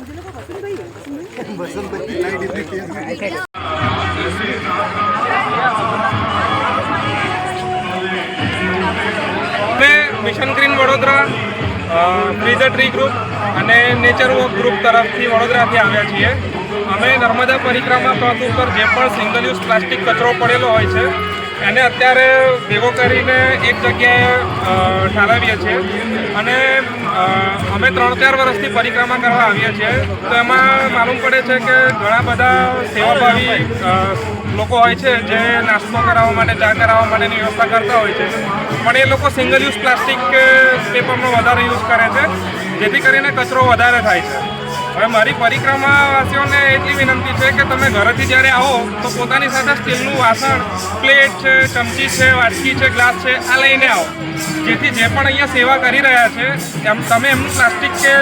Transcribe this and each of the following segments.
અમે mission green Vadodara freezer tree group અને nature walk group તરફથી વડોદરાથી આવ્યા છીએ. અમે નર્મદા પરિક્રમા પથ ઉપર જે પણ સિંગલ યુઝ પ્લાસ્ટિક કચરો પડેલો હોય છે, એને અત્યારે ભેગો કરીને એક જગ્યાએ ઠાલવીએ છીએ. અને અમે ત્રણ ચાર વર્ષથી પરિક્રમા કરવા આવીએ છીએ. તો એમાં માલુમ પડે છે કે ઘણા બધા સેવાભાવી લોકો હોય છે જે નાસ્તો કરાવવા માટે, ચા કરાવવા માટેની વ્યવસ્થા કરતા હોય છે. પણ એ લોકો સિંગલ યુઝ પ્લાસ્ટિક પેપરનો વધારે યુઝ કરે છે, જેથી કરીને કચરો વધારે થાય છે. હવે મારી પરિક્રમાવાસીઓને એટલી વિનંતી છે કે તમે ઘરેથી જ્યારે આવો, તો પોતાની સાથે સ્ટીલનું વાસણ, પ્લેટ છે, ચમચી છે, વાટકી છે, ગ્લાસ છે, આ લઈને આવો. જેથી જે પણ અહીંયા સેવા કરી રહ્યા છે, એમ તમે એમનું પ્લાસ્ટિક કે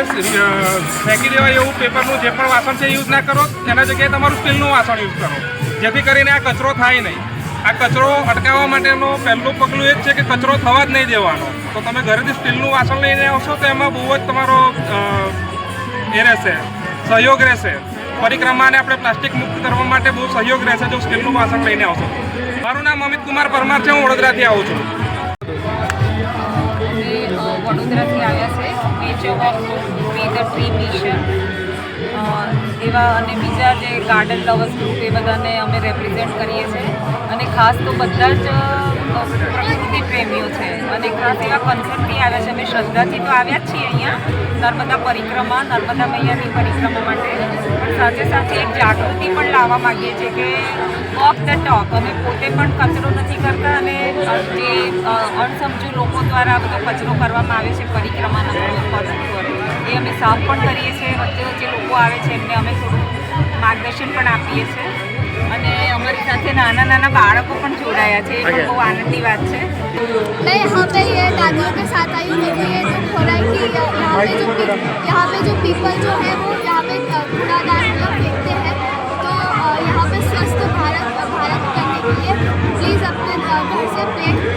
ફેંકી દેવા એવું પેપરનું જે પણ વાસણ છે યુઝ ના કરો, એના જગ્યાએ તમારું સ્ટીલનું વાસણ યુઝ કરો. જેથી કરીને આ કચરો થાય નહીં. આ કચરો અટકાવવા માટેનું પહેલું પગલું એ જ છે કે કચરો થવા જ નહીં દેવાનો. તો તમે ઘરેથી સ્ટીલનું વાસણ લઈને આવશો તો એમાં બહુ જ તમારો એ રહેશે. સહયોગ રહેશે. પરિક્રમાને આપણે પ્લાસ્ટિક મુક્ત કરવા માટે બહુ સહયોગ રહેશે જો સ્ટીલનું વાસણ લઈને આવશો. મારું નામ અમિત કુમાર પરમાર છે, હું વડોદરાથી આવું છું. વડોદરાથી આવ્યા છે. Nature walk we the tree mission એવા અને બીજા જે ગાર્ડન લવર્સ ગ્રુપ એ બધાને અમે રેપ્રેઝેન્ટ કરીએ છીએ. અને ખાસ તો બધા જ પ્રકૃતિ પ્રેમીઓ છે. અને ખાસ એવા કન્સર્ટથી આવ્યા છે. અમે શ્રદ્ધાથી તો આવ્યા જ છીએ અહીંયા. નર્મદા પરિક્રમા, નર્મદા મૈયાની પરિક્રમા માટે. પણ સાથે સાથે એક જાગૃતિ પણ લાવવા માગીએ છીએ કે વોક ધ ટોક અમે પોતે પણ કચરો નથી કરતા અને જે અણસમજુ લોકો દ્વારા બધો કચરો કરવામાં આવે છે પરિક્રમાના એ અમે સાફ પણ કરીએ છીએ. વચ્ચે વચ્ચે લોકો આવે છે, એમને અમે થોડું માર્ગદર્શન પણ આપીએ છીએ. અને અમારી સાથે નાના નાના બાળકો પણ જોડાયા છે એ પણ બહુ આનંદની વાત છે मैं यहाँ पे ये दादियों के साथ आई हूँ देखो ये जो हो रहा है कि यहाँ पे जो पी- यहाँ पे जो पीपल जो है वो यहाँ पे अ, कूड़ादान मतलब फेंकते हैं तो अ, यहाँ पे स्वस्थ भारत भारत करने के लिए प्लीज़ अपने अ, घर से प्लेट अ, प्लेट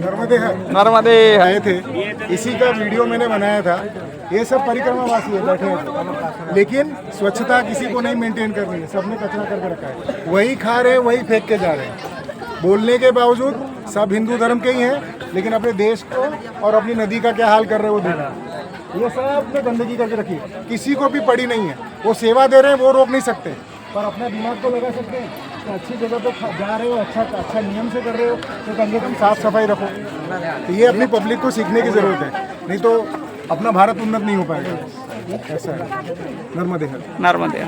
Narmade है। नर्मदे आए थे। इसी का वीडियो मैंने बनाया था। ये सब परिक्रमावासी है बैठे हैं। लेकिन स्वच्छता किसी को नहीं मेंटेन करनी है। सबने कचरा करके रखा है। वही खा रहे हैं वही फेंक के जा रहे हैं। बोलने के बावजूद सब हिंदू धर्म के ही हैं लेकिन अपने देश को और अपनी नदी का क्या हाल कर रहे हैं वो देख। हैं ये सब में गंदगी करके रखी है। किसी को भी पड़ी नहीं है। वो सेवा दे रहे हैं वो रोक नहीं सकते। पर अपना दिमाग को लगा सकते हैं। अच्छी जगह पे जा रहे हो अच्छा अच्छा नियम से कर रहे हो तो कम से कम साफ़ सफ़ाई रखो। तो ये अपनी पब्लिक को सीखने की ज़रूरत है। नहीं तो अपना भारत उन्नत नहीं हो पाएगा। ऐसा है। नर्मदे नर्मदे